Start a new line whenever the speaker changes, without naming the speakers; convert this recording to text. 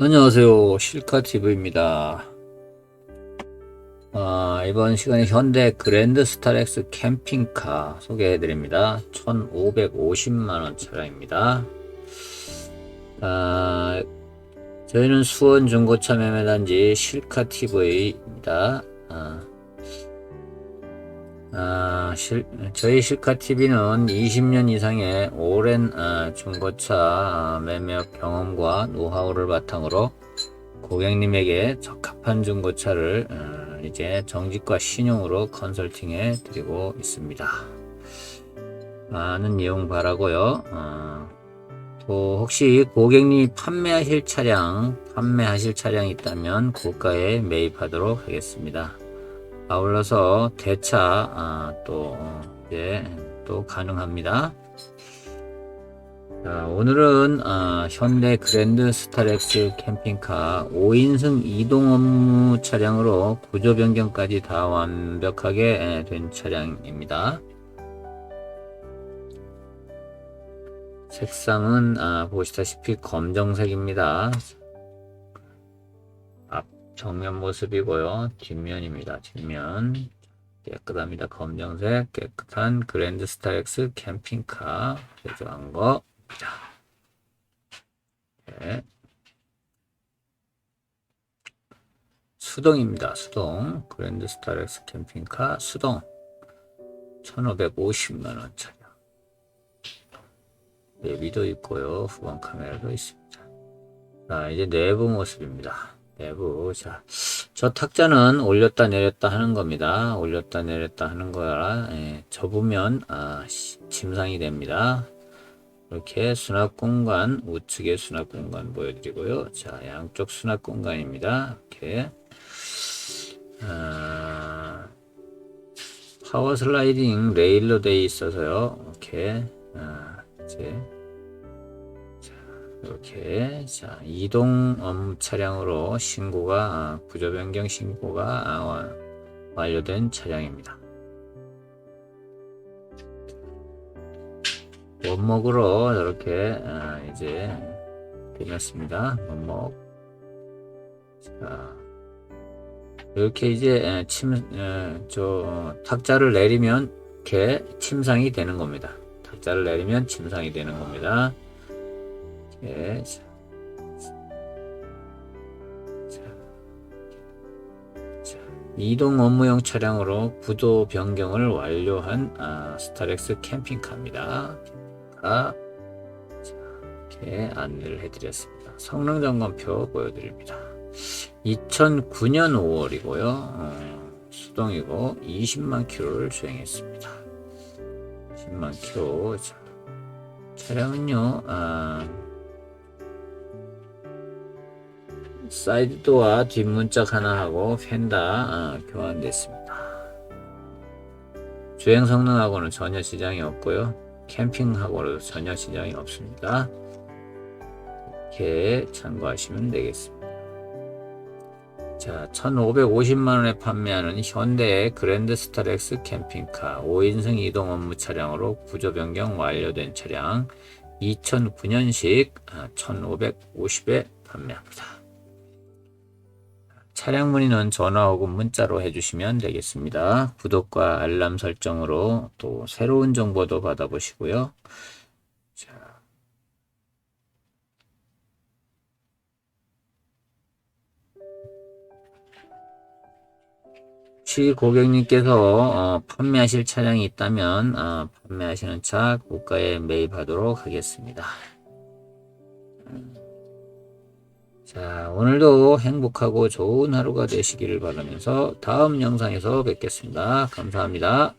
안녕하세요. 실카TV입니다. 아, 이번 시간에 현대 그랜드 스타렉스 캠핑카 소개해드립니다. 1550만원 차량입니다. 아, 저희는 수원 중고차 매매단지 실카TV입니다. 아, 아, 실, 저희 실카TV는 20년 이상의 오랜 아, 중고차 아, 매매 경험과 노하우를 바탕으로 고객님에게 적합한 중고차를 어, 이제 정직과 신용으로 컨설팅해 드리고 있습니다. 많은 이용 바라고요. 어, 또 혹시 고객님이 판매하실 차량, 판매하실 차량이 있다면 고가에 매입하도록 하겠습니다. 아울러서 대차 아, 또 이제 또 가능합니다. 자, 오늘은 아, 현대 그랜드 스타렉스 캠핑카 5인승 이동 업무 차량으로 구조 변경까지 다 완벽하게 에, 된 차량입니다. 색상은 아, 보시다시피 검정색입니다. 앞 정면 모습이고요. 뒷면입니다. 뒷면 깨끗합니다. 검정색 깨끗한 그랜드 스타렉스 캠핑카 제조한 거. 네. 수동입니다. 수동 그랜드 스타렉스 캠핑카 수동 1550만원 차량 내비도 있고요. 후방 카메라도 있습니다. 자, 이제 내부 모습입니다. 내부. 자, 저 탁자는 올렸다 내렸다 하는 겁니다. 올렸다 내렸다 하는 거라, 예, 접으면, 아, 시- 침상이 됩니다. 이렇게 수납 공간, 우측에 수납 공간 보여드리고요. 자, 양쪽 수납 공간입니다. 이렇게. 아, 파워 슬라이딩 레일로 되어 있어서요. 이렇게, 아, 이제, 이렇게 자 이동 업무 차량으로 신고가 아, 구조 변경 신고가 아, 와- 완료된 차량입니다. 원목으로 이렇게 아, 이제 끝났습니다. 원목 자 이렇게 이제 침저 탁자를 내리면 이렇게 침상이 되는 겁니다. 탁자를 내리면 침상이 되는 겁니다. 예, 자, 자, 자, 이동 업무용 차량으로 구도 변경을 완료한 아, 스타렉스 캠핑카입니다. 아, 자, 이렇게 안내를 해드렸습니다. 성능 점검표 보여드립니다. 2009년 5월이고요. 어, 수동이고 20만 킬로를 주행했습니다. 10만 킬로. 자, 차량은요. 아, 사이드 도어 뒷문짝 하나 하고 펜다 아, 교환됐습니다. 주행 성능하고는 전혀 지장이 없고요. 캠핑하고도 전혀 지장이 없습니다. 이렇게 참고하시면 되겠습니다. 자, 1,550만원에 판매하는 현대의 그랜드 스타렉스 캠핑카 5인승 이동 업무 차량으로 구조 변경 완료된 차량 2009년식 1,550에 판매합니다. 차량 문의는 전화 혹은 문자로 해주시면 되겠습니다. 구독과 알람 설정으로 또 새로운 정보도 받아보시고요. 자. 혹시 고객님께서 어, 판매하실 차량이 있다면 어, 판매하시는 차 고가에 매입하도록 하겠습니다. 자, 오늘도 행복하고 좋은 하루가 되시기를 바라면서 다음 영상에서 뵙겠습니다. 감사합니다.